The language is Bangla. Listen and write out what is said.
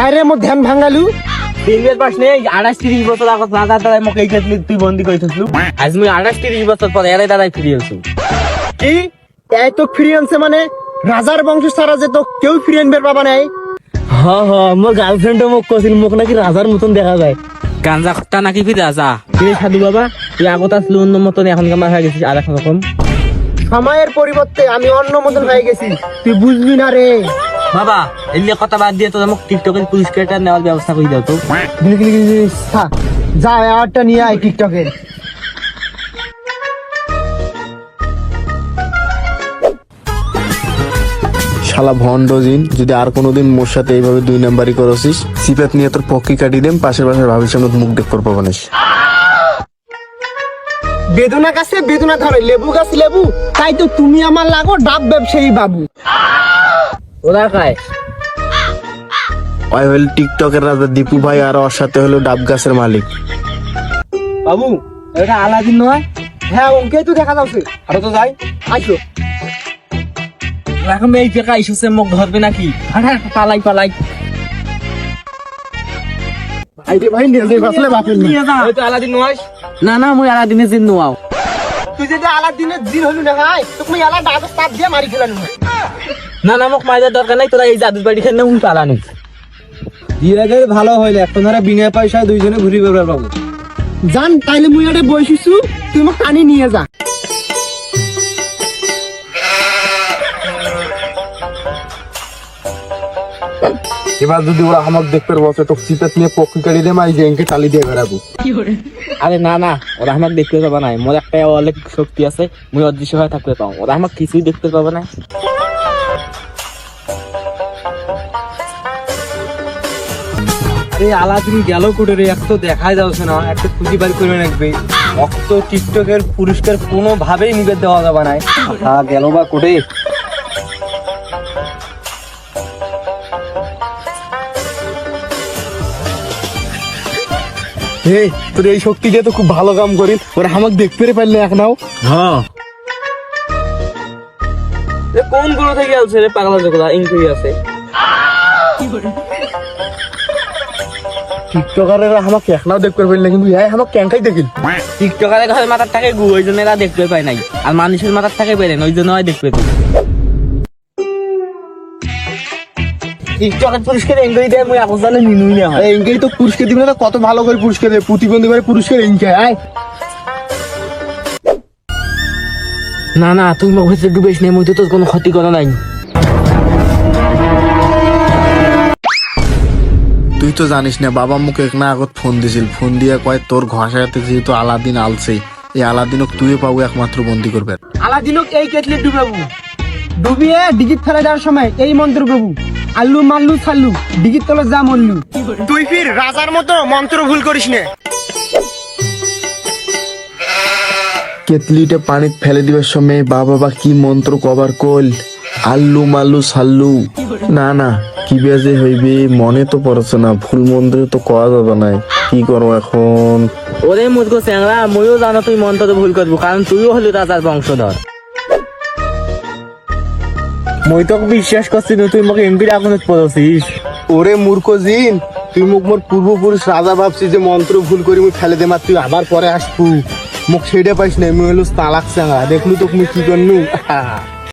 কায়রে মোর ধ্যান ভাঙালু। তিনবের পাশ নেই আঠাশ তিরিশ বছর আগত রাজার দাদাই মোক এই ক্ষেত্রে তুই বন্দি করে থুসলু আজ মুই আঠাশ তিরিশ বছর পরে এরাই দাদাই ফিরে আসু কি? এই তো ফিরে আনছে মানে? রাজার বংশ সারা যে তো কেউ ফিরে আনবে পাবা নাই? হ হ মোর গার্লফ্রেন্ডও মোক কছিল মোক নাকি রাজার মতন দেখা যায়। গাঞ্জা খত্তা নাকি ফিরে আসা তুই সাধু বাবা? তুই আগত আসলে অন্য মতন এখন কামার হয়ে গেছিস আর এখন রকম সময়ের পরিবর্তে আমি অন্য মতন হয়ে গেছি। তুই বুঝবি না রে। বাবা এমনি কথা বাদ দিয়ে তো মোক টিকটকের পুরস্কারটা নেওয়ার ব্যবস্থা করে দাও তো। থাক। যা আওয়ারটা নিয়ে আয় টিকটকের শালা ভন্ডজিন যদি আর কোনোদিন মোর সাথে এইভাবে দুই নাম্বারই করছিস সিপাত নিয়ে তোর পক্ষি কাটিয়ে দেম পাশের পাশের ভাবির সামনে মুখ দেখ করব গণেশ বেদনা গাছে বেদনা ধরে লেবু গাছ লেবু তাই তো তুমি আমার লাগো ডাব ব্যবসায়ী বাবু। ওরা খায়। ওই হইল টিকটকের রাজা দীপু ভাই আর ওর সাথে হলো ডাব গাছের মালিক। বাবু এটা আলাদিন নয়? হ্যাঁ ওকেই তো দেখা যাচ্ছে। আরও তো যাই। আসো এখন এই জায়গা ইস্যুসে মুখ ধরবে নাকি? হ্যাঁ পালাই পালাই। আইরে ভাই নেজে বাসলে বাপের না ওই তো আলাদিন নয়। না না মুই আলাদিনের জিন নোয়াও। তুই যদি আলাদিনের জিন হলু না ভাই তোকে আলা ডাব তাপ দিয়ে মারি খেলানো না না মোক মাইদের দরকার নাই তোরা এই জাদুর বাড়ি খেলে উন পালানি। দিয়ে ভালো হইলে এখন ধরে বিনা পয়সায় দুইজনে ঘুরি বেড়ার পাবো। জান তাইলে মুই আরে বসিছু তুই মোক টানি নিয়ে যা। এবার যদি ওরা আমাকে দেখতে বসে তো সিপাত নিয়ে পক্ষি কাটিয়ে দেম এই জেঙ্কে টালি দিয়ে বেড়াবো। আরে না না ওরা আমাকে দেখতে পাবে না মোর একটা অলৌকিক শক্তি আছে মুই অদৃশ্য হয়ে থাকতে পাও। ওরা আমাকে কিছুই দেখতে পাবে না। আরে আলাদিন গেল কোটে রে এক তো দেখাই যাচ্ছে না একটা খুঁজি বাড়ি করে রাখবে। অক্ত টিকটকের পুরস্কার কোনো ভাবেই নিবে দেওয়া যাবে না। হ্যাঁ গেল বা কোটে? হে তোর এই শক্তি দিয়ে তো খুব ভালো কাম করি ওরা আমাকে দেখতে পারলে এক নাও। হ্যাঁ। কোনগুলো থেকে আসছে রে পাগলা জগলা? ইনকুই আছে। টিকটকারেরা আমাকে এক নাও দেখতে পারলে কিন্তু হ্যাঁ আমাকে ক্যাঙ্কাই দেখিল টিকটকারের ঘরের মাথার থাকে গু ওই জন্য এরা দেখতে পায় নাই। আর মানুষের মাথার থাকে পেলেন ওই জন্য হয় দেখতে পাই টিকটকের পুরস্কার এনজয় দেয় মুই আপস জানে নিনুই না হয়। তো পুরস্কার দিবে না কত ভালো করে পুরস্কার দেবে প্রতিবন্ধী করে পুরস্কার আয়। না না তুই মোক হচ্ছে নেই মুই তো তোর কোনো ক্ষতি করা নাই। তুই তো জানিস না বাবা মুখে এক না আগত ফোন দিছিল। ফোন দিয়া কয় তোর ঘষাতে যেহেতু আলাদিন আলছে। এই আলাদিনক তুই পাবো একমাত্র বন্দি করবে। আলাদিনক এই কেটলি ডুবাবু। ডুবিয়ে ডিজিট ফেলে দেওয়ার সময় এই মন্ত্র প্রভু আল্লু মাল্লু ছাল্লু ডিজিট তলে যা মল্লু। তুই ফির রাজার মতো মন্ত্র ভুল করিস নে। কেতলিটা পানিত ফেলে দিবার সময় বাবা বা কি মন্ত্র কবার কল আল্লু মাল্লু সাল্লু না না। কি বেজে হইবে? মনে তো পড়ছে না ফুল মন্ত্রে তো করা যাবে না কি করো এখন? ওরে মুদগো চ্যাংরা মইও জানো তুই মন্ত্র ভুল করব কারণ তুইও হলি রাজার বংশধর। মই তোকে বিশ্বাস করছি না তুই মোক এমপির আগুনত পড়ছিস ওরে মূর্খ জিন তুই মুখ মোর পূর্বপুরুষ রাজা ভাবছি যে মন্ত্র ভুল করি মুই ফেলে দে মার তুই আবার পরে আসবু। মুখ সেটা পাইস না মুই হলো তালাক চাঙা দেখলু তো মুই কি করনু?